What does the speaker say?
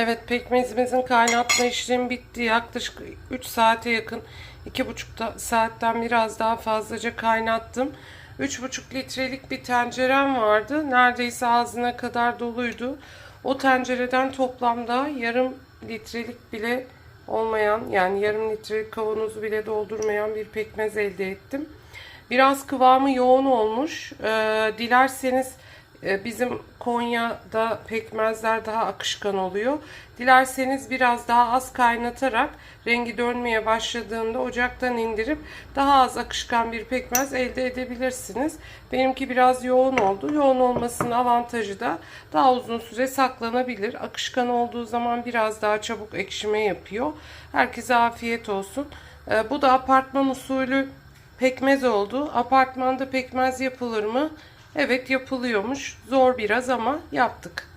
Evet pekmezimizin kaynatma işlemi bitti. Yaklaşık 3 saate yakın 2,5 saatten biraz daha fazlaca kaynattım. 3,5 litrelik bir tencerem vardı. Neredeyse ağzına kadar doluydu. O tencereden toplamda yarım litrelik bile olmayan yani yarım litrelik kavanozu bile doldurmayan bir pekmez elde ettim. Biraz kıvamı yoğun olmuş. Ee, dilerseniz bizim Konya'da pekmezler daha akışkan oluyor. Dilerseniz biraz daha az kaynatarak rengi dönmeye başladığında ocaktan indirip daha az akışkan bir pekmez elde edebilirsiniz. Benimki biraz yoğun oldu. Yoğun olmasının avantajı da daha uzun süre saklanabilir. Akışkan olduğu zaman biraz daha çabuk ekşime yapıyor. Herkese afiyet olsun. Ee, Bu da apartman usulü pekmez oldu. Apartmanda pekmez yapılır mı? Evet yapılıyormuş. Zor biraz ama yaptık.